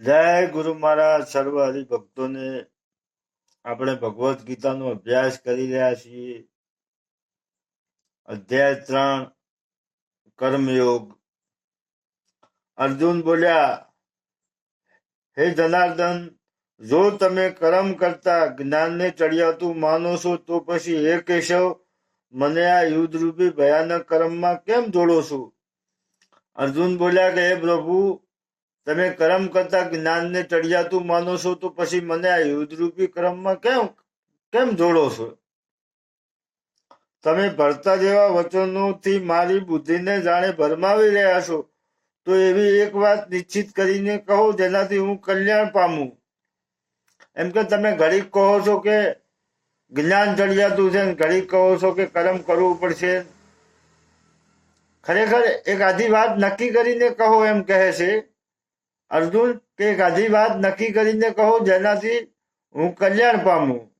જય ગુરુ મહારાજ, સર્વ હરિભક્તોને આપણે ભગવદ્ ગીતાનો અભ્યાસ કરી રહ્યા છીએ. અધ્યાય ત્રણ, કર્મયોગ. અર્જુન બોલ્યા, હે જનાર્દન, જો તમે કર્મ કરતા જ્ઞાનને ચડિયાતું માનો છો, તો પછી હે કેશવ મને આ યુદ્ધરૂપી ભયાનક કર્મમાં કેમ જોડો છો અર્જુન બોલ્યા કે, હે પ્રભુ તમે કર્મ કરતા જ્ઞાનને ચડિયાતું માનો છો તો પછી મને આ યુદ્ધરૂપી કર્મમાં કેમ કેમ જોડો છો? તમે ભરતા જેવા વચનોથી મારી બુદ્ધિને જાણે ભરમાવી રહ્યા છો. તો એવી એક વાત નિશ્ચિત કરીને કહો જેનાથી હું કલ્યાણ પામું. એમ કે તમે ઘડીક કહો છો કે જ્ઞાન ચડિયાતું છે ઘડીક કહો છો કે કર્મ કરવું પડશે. ખરેખર એક આધી વાત નક્કી કરીને કહો એમ કહે છે. અર્જુન કે ગાધી વાત નક્કી કરીને કહો, જેનાથી હું કલ્યાણ પામું.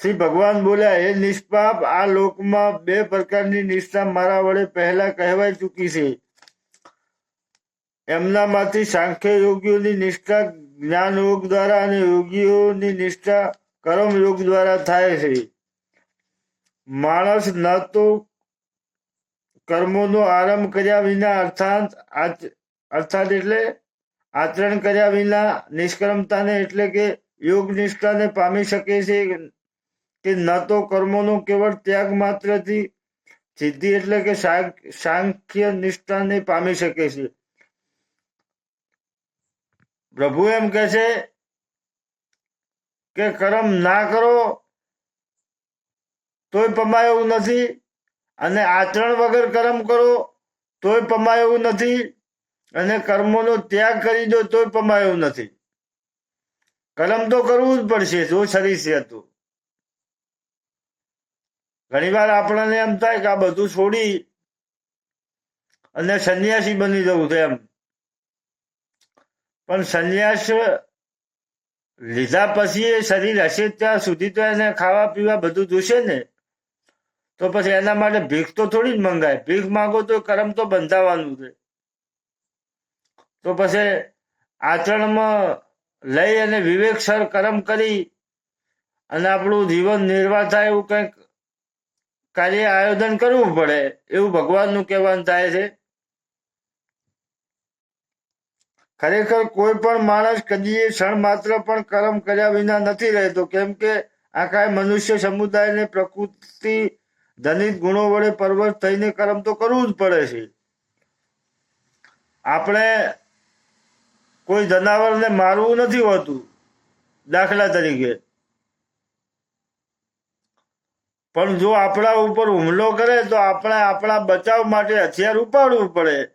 શ્રી ભગવાન બોલ્યા, હે નિષ્પાપ, આ લોકમાં બે પ્રકારની નિષ્ઠા મારા વડે પહેલા કહેવાય ચૂકી છે. એમનામાંથી સાંખ્ય યોગીઓની નિષ્ઠા, જ્ઞાન યોગ દ્વારા અને યોગીઓની નિષ્ઠા કર્મ યોગ દ્વારા થાય છે. માણસ ન તો કર્મોનો આરંભ કર્યા વિના અર્થાત અર્થાત એટલે આચરણ કર્યા વિના નિષ્કર્મતાને એટલે કે યોગ નિષ્ઠાને પામી શકે છે કે ન તો કર્મોનો કેવળ ત્યાગ માત્રથી સિદ્ધિ એટલે કે સાંખ- સાંખ્ય નિષ્ઠાને પામી શકે છે. પ્રભુ એમ કહે છે કે કર્મ ના કરો તોય પમાય એવું નથી અને આચરણ વગર કર્મ કરો તોય પમાય એવું નથી અને કર્મોનો ત્યાગ કરી દો તોય પમાયો નથી. કર્મ તો કરવું જ પડશે, જો શરીર છે હતું ઘણી વાર આપણને એમ થાય કે આ બધું છોડી અને સંન્યાસી બની જવું છે એમ. પણ સંન્યાસ લીધા પછી એ શરીર હશે ત્યાં સુધી તો એને ખાવા પીવા બધું જોશે ને? તો પછી એના માટે ભીખ તો થોડી જ મંગાય. ભીખ માંગો તો કર્મ તો બંધાવાનું છે. તો પછી આચરણમાં લઈ અને વિવેકસર કર્મ કરી અને આપણું જીવન નિર્વાહ થાય એવું કંઈક કાર્ય આયોજન કરવું પડે, એવું ભગવાનનું કહેવાનું થાય છે. ખરેખર કોઈ પણ માણસ કદી ક્ષણ માત્ર પણ કર્મ કર્યા વિના નથી રહેતો, કેમ કે આખા મનુષ્ય સમુદાયને પ્રકૃતિ, ધનિક ગુણો વડે પરવશ થઈને કર્મ તો કરવું જ પડે છે. આપણે કોઈ જનાવરને મારવું નથી હોતું, દાખલા તરીકે. પણ જો આપણા ઉપર હુમલો કરે, તો આપણે આપણા બચાવ માટે હથિયાર ઉપાડવું પડે.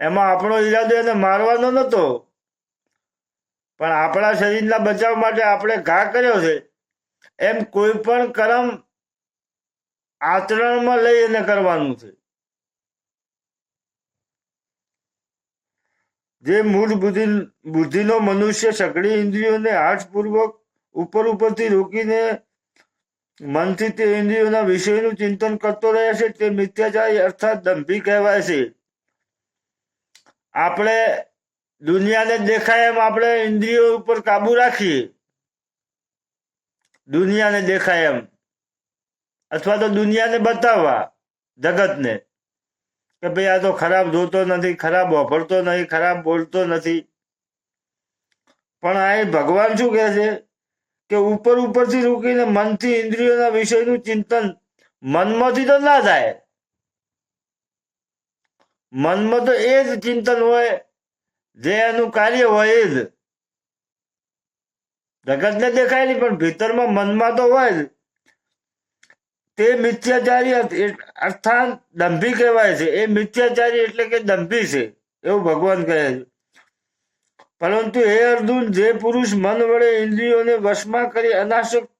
એમાં આપણો ઈરાદો એને મારવાનો નતો. પણ આપણા શરીરના બચાવ માટે આપણે ઘા કર્યો છે. એમ કોઈ પણ કરમ આચરણમાં લઈ એને કરવાનું છે. જે મૂળ બુદ્ધિ, બુદ્ધિનો મનુષ્ય સઘળી ઇન્દ્રિયોને હાથપૂર્વક ઉપર ઉપરથી રોકીને મનથી તે ઇન્દ્રિયોના વિષયનું ચિંતન કરતો રહે છે, તે મિથ્યાચારી અર્થાત દંભી કહેવાય છે. આપણે દુનિયાને દેખાય એમ આપણે ઇન્દ્રિયો ઉપર કાબુ રાખીએ. દુનિયાને દેખાય એમ. અથવા તો દુનિયાને બતાવવા, જગતને. કે ભાઈ આ તો ખરાબ જોતો નથી, ખરાબ વાપરતો નથી, ખરાબ બોલતો નથી. પણ આ ભગવાન શું કહે છે? કે ઉપર ઉપરથી રોકીને મનથી ઇન્દ્રિયોના વિષયનું ચિંતન મનમાંથી તો ના થાય. મનમાં તો એ જ ચિંતન હોય, જે એનું કાર્ય હોય જ. જગતને દેખાય નહીં, પણ ભીતરમાં મનમાં તો હોય જ. તે મિથ્યાચારી અર્થાત દંભી કહેવાય છે. એ મિથ્યાચારી એટલે કે દંભી છે, એવું ભગવાન કહે છે. પરંતુ હે અર્જુન, જે પુરુષ મન વડે ઇન્દ્રિયોને વશમાં કરી અનાસક્ત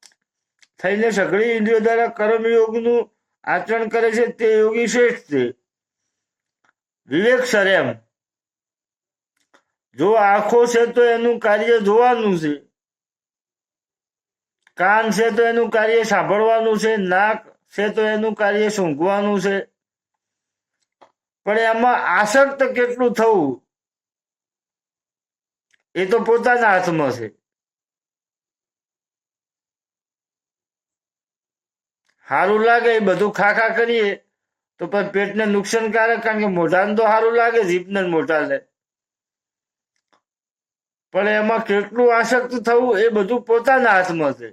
થઈને સઘળી ઇન્દ્રિયો દ્વારા કર્મયોગનું આચરણ કરે છે, તે યોગી શ્રેષ્ઠ છે. વિવેક સરેમ, જો આંખો છે તો એનું કાર્ય જોવાનું છે. કાન છે તો એનું કાર્ય સાંભળવાનું છે. નાક છે તો એનું કાર્ય સૂંઘવાનું છે. પણ એમાં આસક્ત કેટલું થવું? એ તો પોતાના હાથમાં છે. સારું લાગે એ બધું ખાખા કરીએ તો પણ પેટને નુકસાનકારક કારણ કે મોઢાને તો સારું લાગે, જીભને મોઢાને પણ એમાં કેટલું આસક્ત થવું એ બધું પોતાના હાથમાં છે.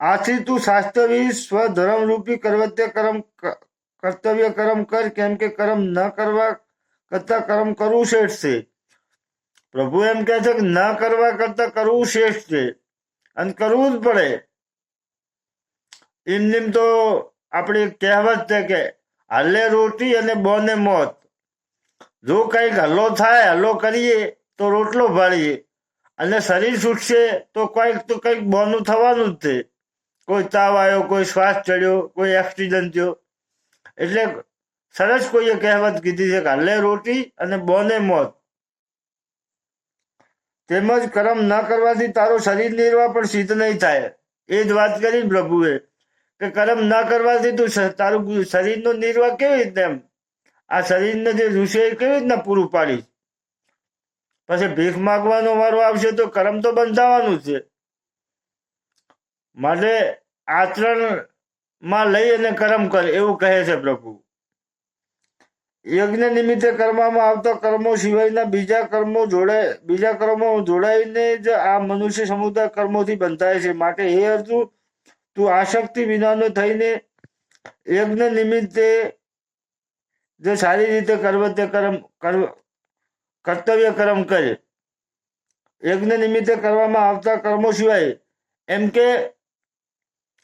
આથી તું શાસ્ત્રવી સ્વધર્મ રૂપી કર્તવ્ય કર્મ કર્તવ્ય કર્મ કર, કેમ કે કર્મ ન કરવા કરતા કર્મ કરવું શ્રેષ્ઠ છે. પ્રભુ એમ કહે છે કે ન કરવા કરતા કરવું શ્રેષ્ઠ છે. અને કરવું જ પડે. એમનેમ તો આપણી કહેવત છે કે હાલે રોટી અને બોને મોત. જો કંઈક હલ્લો થાય, હલ્લો કરીએ, તો રોટલો ભાળીએ. અને શરીર છૂટશે, તો કંઈક તો કંઈક બોનું થવાનું જ છે. કોઈ તાવ આવ્યો, કોઈ શ્વાસ ચડ્યો, કોઈ એક્સિડન્ટ થયો. એટલે સરસ કોઈએ કહેવત કીધી છે કે હલ્લે રોટી અને બોને મોત. તેમજ કર્મ ન કરવાથી તારો શરીર નિર્વાહ પણ સિદ્ધ નહીં થાય. એ જ વાત કરી પ્રભુએ, કે કર્મ ન કરવાથી તું તારું શરીરનો નિર્વાહ કેવી રીતે એમ? આ શરીરને જે ઋષિ કેવી રીતના પૂરું પાડીશ પછી ભીખ માગવાનો વારો આવશે તો કર્મ તો બંધાવાનું છે. માટે આચરણમાં લઈ અને કર્મ કર, એવું કહે છે પ્રભુ. યજ્ઞ નિમિત્તે કરવામાં આવતા કર્મો સિવાયના બીજા કર્મો જોડે, બીજા કર્મો જોડાઈને જ આ મનુષ્ય સમુદાય કર્મોથી બંધાય છે. માટે હે અર્જુન, તું આશક્તિ વિનાનો થઈને યજ્ઞ નિમિત્તે જે સારી રીતે કર્તવ્ય કર્મ, કર્મ- કર્તવ્ય કર્મ કરે. યજ્ઞ નિમિત્તે કરવામાં આવતા કર્મો સિવાય એમ કે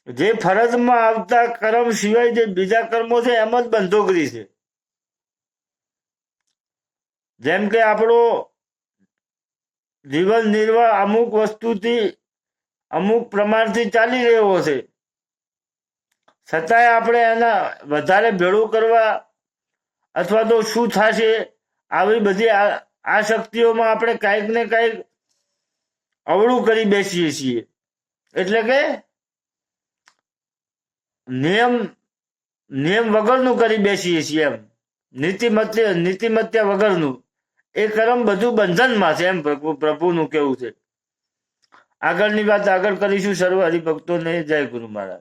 જે ફરજમાં આવતા કર્મ સિવાય જે બીજા કર્મો છે, એમ જ બંધોગરી છે. જેમ કે આપણો જીવન નિર્વાહ અમુક વસ્તુથી, અમુક પ્રમાણથી ચાલી રહ્યો છે. છતાંય આપણે એના વધારે ભેળું કરવા અથવા તો શું થશે, આવી બધી આ શક્તિઓમાં આપણે કાંઈક ને કાંઈક અવળું કરી બેસીએ છીએ. એટલે કે નિયમ નિયમ વગરનું કરી બેસીએ છીએ એમ. નીતિમત્ય નીતિમત્યા વગરનું. એ કર્મ બધું બંધનમાં છે એમ પ્રભુ, પ્રભુનું કેવું છે? આગળની વાત આગળ કરીશું. સર્વ હરિભક્તોને જય ગુરુ મહારાજ.